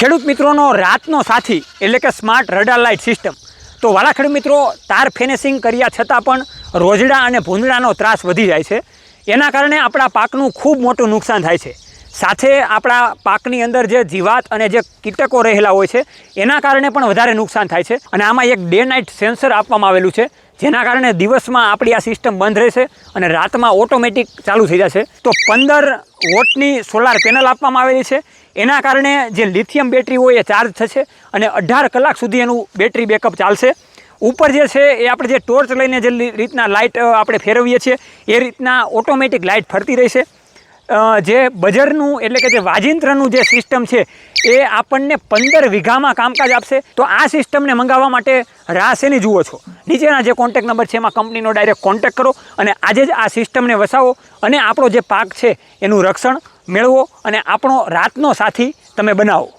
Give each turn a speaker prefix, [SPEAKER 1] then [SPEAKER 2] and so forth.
[SPEAKER 1] ખેડૂત મિત્રોનો રાતનો સાથી, એટલે કે સ્માર્ટ રડાર લાઇટ સિસ્ટમ તો વાળાખેડ મિત્રો, તાર ફેનેસિંગ કર્યા છતાં પણ રોજડા અને ભૂંદડાનો ત્રાસ વધી જાય છે. એના કારણે આપણા પાકનું ખૂબ મોટું નુકસાન થાય છે. સાથે આપણા પાકની અંદર જે જીવાત અને જે કીટકો રહેલા હોય છે, એના કારણે પણ વધારે નુકસાન થાય છે. અને આમાં એક ડે નાઇટ સેન્સર આપવામાં આવેલું છે. જેના કારણે દિવસમાં આપણી આ સિસ્ટમ બંધ રહેશે અને રાતમાં ઓટોમેટિક ચાલુ થઈ જશે. તો પંદર વોટની સોલાર પેનલ આપવામાં આવેલી છે. એના કારણે જે લિથિયમ બેટરી હોય એ ચાર્જ થશે અને અઢાર કલાક સુધી એનું બેટરી બેકઅપ ચાલશે. ઉપર જે છે એ આપણે જે ટોર્ચ લઈને જે રીતના લાઇટ આપણે ફેરવીએ છીએ, એ રીતના ઓટોમેટિક લાઇટ ફરતી રહેશે. જે બજરનું એટલે કે જે વાજિંત્રનું જે સિસ્ટમ છે, એ આપણને પંદર વીઘામાં કામકાજ આપશે. તો આ સિસ્ટમને મંગાવવા માટે રાહ શેની જુઓ છો. નીચેના જે કોન્ટેક નંબર છે, એમાં કંપનીનો ડાયરેક્ટ કોન્ટેક કરો અને આજે જ આ સિસ્ટમને વસાવો અને આપણો જે પાક છે, એનું રક્ષણ મેળવો અને આપણો રાતનો સાથી તમે બનાવો.